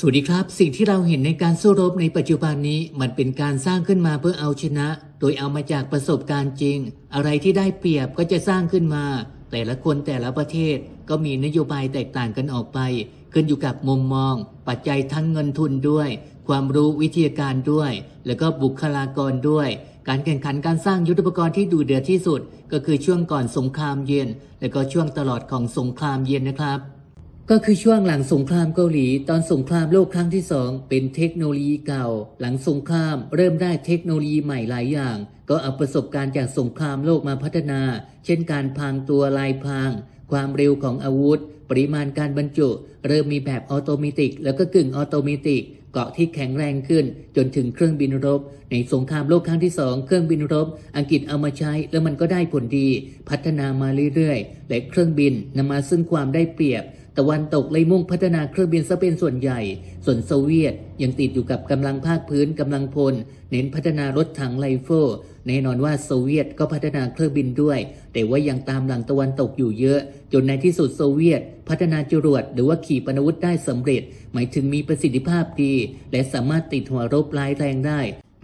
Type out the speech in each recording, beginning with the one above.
สวัสดีครับ สิ่งที่เราเห็นในการสู้รบในปัจจุบันนี้มันเป็นการสร้างขึ้นมาเพื่อเอาชนะ โดยเอามาจากประสบการณ์จริง อะไรที่ได้เปรียบก็จะสร้างขึ้นมา แต่ละคนแต่ละประเทศก็มีนโยบายแตกต่างกันออกไป ขึ้นอยู่กับมุมมอง ปัจจัยทั้งเงินทุนด้วย ความรู้วิทยาการด้วย แล้วก็บุคลากรด้วย การแข่งขันการสร้างยุทธปกรณ์ที่ดูเดือดที่สุด ก็คือช่วงก่อนสงครามเย็น และก็ช่วงตลอดของสงครามเย็นนะครับ ก็คือช่วงหลังสงครามเกาหลี ตอนสงครามโลกครั้งที่สองเป็นเทคโนโลยีเก่า หลังสงครามเริ่มได้เทคโนโลยีใหม่หลายอย่าง ก็เอาประสบการณ์จากสงครามโลกมาพัฒนา เช่นการพรางตัวลายพรางความเร็วของอาวุธ ปริมาณการบรรจุ เริ่มมีแบบออโตเมติก แล้วก็กึ่งออโตเมติกเกาะที่แข็งแรงขึ้นจนถึงเครื่องบินรบ ในสงครามโลกครั้งที่สองเครื่องบินรบ อังกฤษเอามาใช้แล้วมันก็ได้ผลดี พัฒนามาเรื่อยๆ และเครื่องบินนำมาซึ่งความได้เปรียบ ตะวันตกเลยมุ่งพัฒนาเครื่องบินซะเป็นส่วนใหญ่ ส่วนโซเวียตยังติดอยู่กับกำลังภาคพื้นกำลังพล เน้นพัฒนารถถังไรเฟิลแน่นอนว่าโซเวียตก็พัฒนาเครื่องบินด้วย แต่ว่ายังตามหลังตะวันตกอยู่เยอะ จนในที่สุดโซเวียต พัฒนาจรวดหรือว่าขีปนาวุธได้สำเร็จ หมายถึงมีประสิทธิภาพดี และสามารถติดหัวรบร้ายแรงได้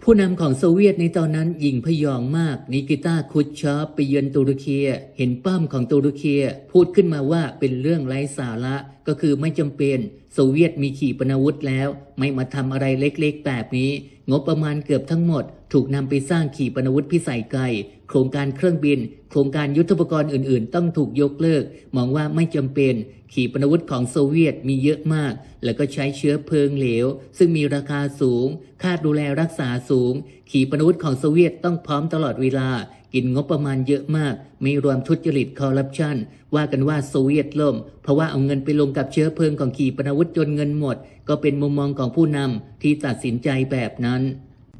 ผู้นำของโซเวียตในตอนนั้นยิงพยองมากนิกิต้าคุชชอปไปเยือนตุรกีเห็นป้อมของตุรกีพูดขึ้นมาว่าเป็นเรื่องไร้สาระก็คือไม่จำเป็น โซเวียตมีขีปนาวุธแล้ว ไม่มาทำอะไรเล็กๆ แบบนี้ งบประมาณเกือบทั้งหมด ถูกนำไปสร้างขีปนาวุธพิสัยไกล โครงการเครื่องบิน โครงการยุทธปกรณ์อื่นๆ ต้องถูกยกเลิก มองว่าไม่จำเป็น ขีปนาวุธของโซเวียตมีเยอะมาก แล้วก็ใช้เชื้อเพลิงเหลว ซึ่งมีราคาสูง ค่าดูแลรักษาสูง ขีปนาวุธของโซเวียตต้องพร้อมตลอดเวลา กินงบประมาณเยอะมาก ไม่รวมทุจริตคอร์รัปชันว่ากันว่าโซเวียตล่ม เพราะว่าเอาเงินไปลงกับเชื้อเพลิงของขีปนาวุธจนเงินหมด ก็เป็นมุมมองของผู้นำที่ตัดสินใจแบบนั้น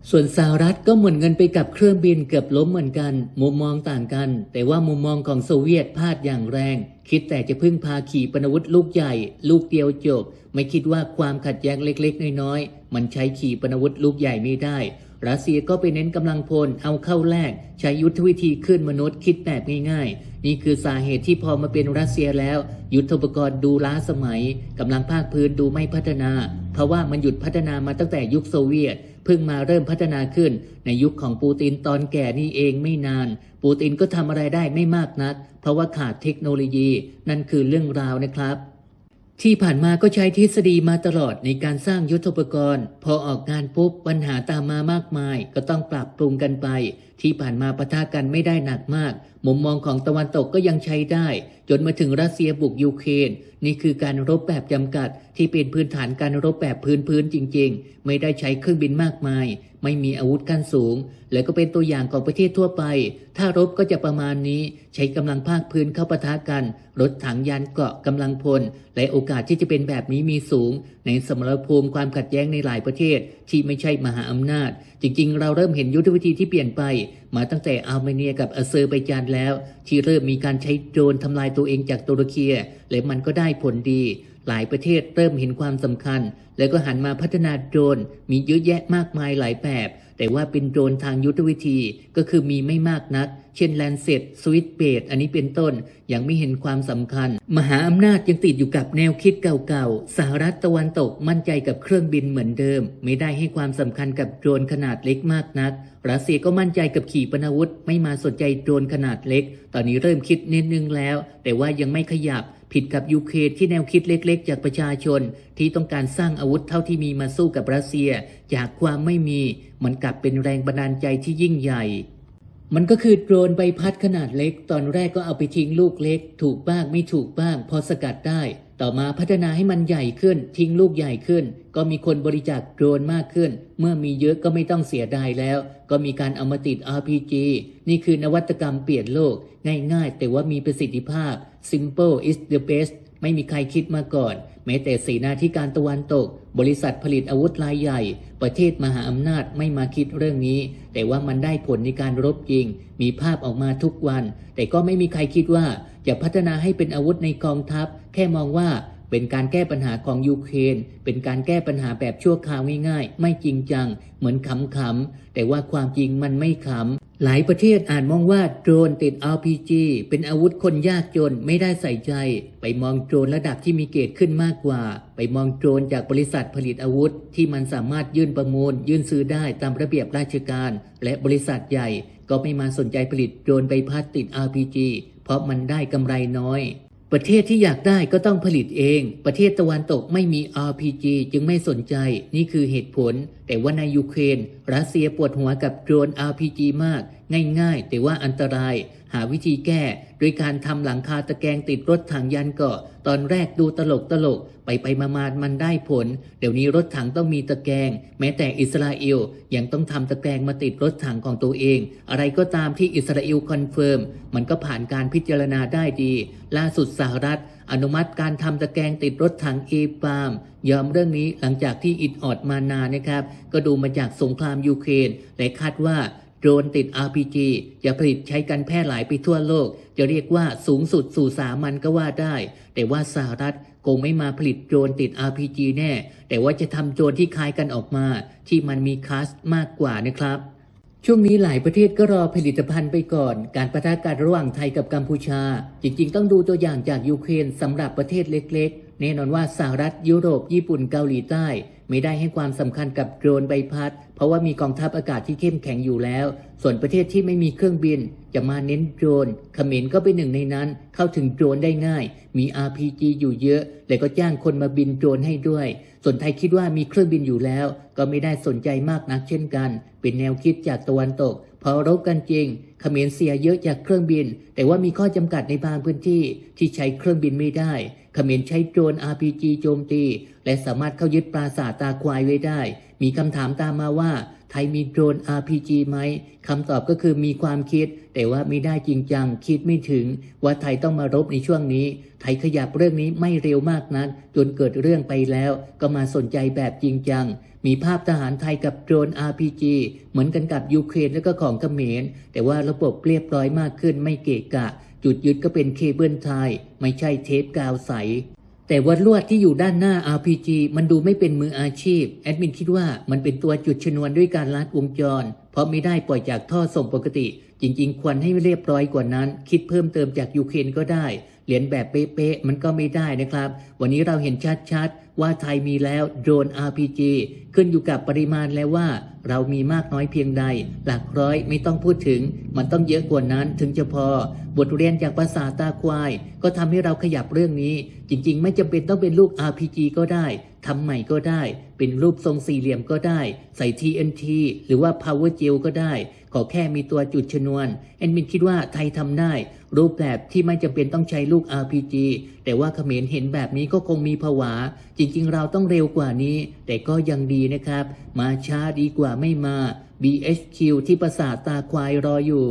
ส่วนสหรัฐก็หมุนเงินไปกับเครื่องบินเกือบล้มเหมือนกัน มุมมองต่างกัน แต่ว่ามุมมองของโซเวียตพลาดอย่างแรง คิดแต่จะพึ่งพาขี่ปนาวุธลูกใหญ่ ลูกเดียวจบ ไม่คิดว่าความขัดแย้งเล็กๆ น้อยๆ มันใช้ขี่ปนาวุธลูกใหญ่ไม่ได้ รัสเซียก็ไปเน้นกำลังพลเอาเข้าแลกใช้ยุทธวิธีขึ้นมนุษย์คิดแบบง่ายๆ นี่คือสาเหตุที่พอมาเป็นรัสเซียแล้ว ยุทธปกรณ์ดูล้าสมัยกำลังภาคพื้นดูไม่พัฒนา เพราะว่ามันหยุดพัฒนามาตั้งแต่ยุคโซเวียตเพิ่งมาเริ่มพัฒนาขึ้น ในยุคของปูตินตอนแก่นี่เองไม่นาน ปูตินก็ทำอะไรได้ไม่มากนัก เพราะว่าขาดเทคโนโลยี นั่นคือเรื่องราวนะครับ ที่ผ่านมาก็ใช้ทฤษฎีมาตลอดในการสร้างยุทธปกรณ์ พอออกงานปุ๊บปัญหาตามมามากมาย ก็ต้องปรับปรุงกันไป ที่ผ่านมาปะทะกันไม่ได้หนักมาก มุมมองของตะวันตกก็ยังใช้ได้จนมาถึงรัสเซียบุกยูเครนนี่คือการรบแบบจำกัด ที่เป็นพื้นฐานการรบแบบพื้นพื้นๆจริง ๆ ไม่ได้ใช้เครื่องบินมากมาย ไม่มีอาวุธขั้นสูง และก็เป็นตัวอย่างของประเทศทั่วไป ถ้ารบก็จะประมาณนี้ ใช้กำลังภาคพื้นเข้าปะทะกัน รถถังยานเกราะกำลังพล และโอกาสที่จะเป็นแบบนี้มีสูง ในสมรภูมิความขัดแย้งในหลายประเทศ ที่ไม่ใช่มหาอำนาจ จริง ๆ เราเริ่มเห็นยุทธวิธีที่เปลี่ยนไป มาตั้งแต่อาร์เมเนียกับอาเซอร์ไบจานแล้ว ที่เริ่มมีการใช้โดรนทำลายตัวเองจากตุรกีและมันก็ได้ผลดี หลายประเทศเริ่มเห็นความสำคัญ แล้วก็หันมาพัฒนาโดรนมีเยอะแยะมากมายหลายแบบ แต่ว่าเป็นโดรนทางยุทธวิธีก็คือมีไม่มากนัก เช่นแลนเซตสวิตเบดอันนี้เป็นต้น ยังไม่เห็นความสำคัญ มหาอำนาจยังติดอยู่กับแนวคิดเก่าๆ สหรัฐตะวันตกมั่นใจกับเครื่องบินเหมือนเดิม ไม่ได้ให้ความสำคัญกับโดรนขนาดเล็กมากนักรัสเซียก็มั่นใจกับขีปนาวุธ ไม่มาสนใจโดรนขนาดเล็ก ตอนนี้เริ่มคิดนิดนึงแล้ว แต่ว่ายังไม่ขยับ ผิดกับยูเครนที่แนวคิดเล็กๆ จากประชาชน ที่ต้องการสร้างอาวุธเท่าที่มีมาสู้กับรัสเซีย จากความไม่มี มันกลับเป็นแรงบันดาลใจที่ยิ่งใหญ่ มันก็คือโดรนใบพัดขนาดเล็ก ตอนแรกก็เอาไปทิ้งลูกเล็ก ถูกบ้างไม่ถูกบ้าง พอสกัดได้ ต่อมาพัฒนาให้มันใหญ่ขึ้น ทิ้งลูกใหญ่ขึ้น ก็มีคนบริจาคโดรนมากขึ้น เมื่อมีเยอะก็ไม่ต้องเสียดายแล้ว ก็มีการเอามาติด RPG นี่คือนวัตกรรมเปลี่ยนโลก ง่ายๆ แต่ว่ามีประสิทธิภาพ Simple is the best ไม่มีใครคิดมาก่อน แม้แต่เสนาที่การตะวันตก บริษัทผลิตอาวุธรายใหญ่ ประเทศมหาอำนาจไม่มาคิดเรื่องนี้ แต่ว่ามันได้ผลในการรบยิง มีภาพออกมาทุกวัน แต่ก็ไม่มีใครคิดว่าจะพัฒนาให้เป็นอาวุธในกองทัพ แค่มองว่า เป็นการแก้ปัญหาของยูเครน เป็นการแก้ปัญหาแบบชั่วคราวง่ายๆ ไม่จริงจัง เหมือนขำๆ แต่ว่าความจริงมันไม่ขำ หลายประเทศอานมองว่าโดรนติด RPG เป็นอาวุธคนยากจนไม่ได้ใส่ใจ ไปมองโดรนระดับที่มีเกรดขึ้นมากกว่า ไปมองโดรนจากบริษัทผลิตอาวุธ ที่มันสามารถยื่นประมูล ยื่นซื้อได้ตามระเบียบราชการ และบริษัทใหญ่ ก็ไม่มาสนใจผลิตโดรนใบพัดติด RPG เพราะมันได้กำไรน้อย ประเทศที่อยากได้ก็ต้องผลิตเอง ประเทศตะวันตกไม่มี RPG จึงไม่สนใจ นี่คือเหตุผล แต่ว่าในยูเครนรัสเซียปวดหัวกับโดรน RPG มาก ง่ายๆ แต่ว่าอันตราย หาวิธีแก้ โดยการทำหลังคาตะแกรงติดรถถังยันเกาะ ตอนแรกดูตลกตลก ไปไปมามามันได้ผล เดี๋ยวนี้รถถังต้องมีตะแกรงแม้แต่อิสราเอลยังต้องทำตะแกรงมาติดรถถังของตัวเอง อะไรก็ตามที่อิสราเอลคอนเฟิร์มมันก็ผ่านการพิจารณาได้ดี ล่าสุดสหรัฐ อนุมัติการทำตะแกรงติดรถถังเอปามยอมเรื่องนี้หลังจากที่อิดออดมานานนะครับ ก็ดูมาจากสงครามยูเครนและคาดว่าโดรนติด RPG จะผลิตใช้กันแพร่หลายไปทั่วโลก จะเรียกว่าสูงสุดสู่สามัญก็ว่าได้ แต่ว่าสหรัฐคงไม่มาผลิตโดรนติด RPG แน่ แต่ว่าจะทำโดรนที่คล้ายกันออกมา ที่มันมีคลาสมากกว่านะครับ ช่วงนี้หลายประเทศก็รอผลิตภัณฑ์ไปก่อน การประทะกันระหว่างไทยกับกัมพูชา จริงๆ ต้องดูตัวอย่างจากยูเครนสำหรับประเทศเล็กๆ แน่นอนว่าสหรัฐยุโรป ญี่ปุ่นเกาหลีใต้ ไม่ได้ให้ความสำคัญกับโดรนใบพัด เพราะว่ามีกองทัพอากาศที่เข้มแข็งอยู่แล้ว ส่วนประเทศที่ไม่มีเครื่องบิน จะมาเน้นโดรนเขมรก็เป็นหนึ่งในนั้น เข้าถึงโดรนได้ง่าย มี RPG อยู่เยอะ และก็จ้างคนมาบินโดรนให้ด้วย ส่วนไทยคิดว่ามีเครื่องบินอยู่แล้ว ก็ไม่ได้สนใจมากนักเช่นกัน เป็นแนวคิดจากตะวันตกพอรบกันจริงเขมรเสียเยอะจากเครื่องบิน แต่ว่ามีข้อจำกัดในบางพื้นที่ที่ใช้เครื่องบินไม่ได้ เขมรใช้โดรน RPG โจมตี และสามารถเข้ายึดปราสาทตาควายไว้ได้ มีคำถามตามมาว่า ไทยมีโดรน RPG ไหมคำตอบก็คือมีความคิด แต่ว่าไม่ได้จริงจัง คิดไม่ถึง ว่าไทยต้องมารบในช่วงนี้ ไทยขยับเรื่องนี้ไม่เร็วมากนัก จนเกิดเรื่องไปแล้ว ก็มาสนใจแบบจริงจังมีภาพทหารไทยกับโดรน RPG เหมือนกันกับยูเครนและก็ของเขมร แต่ว่าระบบเรียบร้อยมากขึ้นไม่เกะกะ จุดยึดก็เป็นเคเบิลไทยไม่ใช่เทปกาวใส แต่วัดลวดที่อยู่ด้านหน้า RPG มันดูไม่เป็นมืออาชีพ แอดมินคิดว่ามันเป็นตัวจุดชนวนด้วยการลัดวงจร เพราะไม่ได้ปล่อยจากท่อส่งปกติ จริง ๆ ควรให้เรียบร้อยกว่านั้น คิดเพิ่มเติมจากยูเครนก็ได้ เหรียญแบบเป๊ะๆมันก็ไม่ได้นะครับ วันนี้เราเห็นชัดๆ ว่าไทยมีแล้วโดรน RPG ขึ้นอยู่กับปริมาณแล้วว่า เรามีมากน้อยเพียงใด หลักร้อยไม่ต้องพูดถึง มันต้องเยอะกว่านั้นถึงจะพอ บทเรียนจากภาษาตาควาย ก็ทำให้เราขยับเรื่องนี้ จริงๆ ไม่จำเป็นต้องเป็นรูก RPG ก็ได้ ทำใหม่ก็ได้ เป็นรูปทรงสี่เหลี่ยมก็ได้ ใส่ TNT หรือว่า Power Gel ก็ได้ ขอแค่มีตัวจุดชนวนแอนมินคิดว่าไทยทำได้ รูปแบบที่ไม่จำเป็นต้องใช้ลูก RPG แต่ว่าเขมรเห็นแบบนี้ก็คงมีผวา จริง ๆ เราต้องเร็วกว่านี้ แต่ก็ยังดีนะครับ มาช้าดีกว่าไม่มา BHQ ที่ประสาทตาควายรออยู่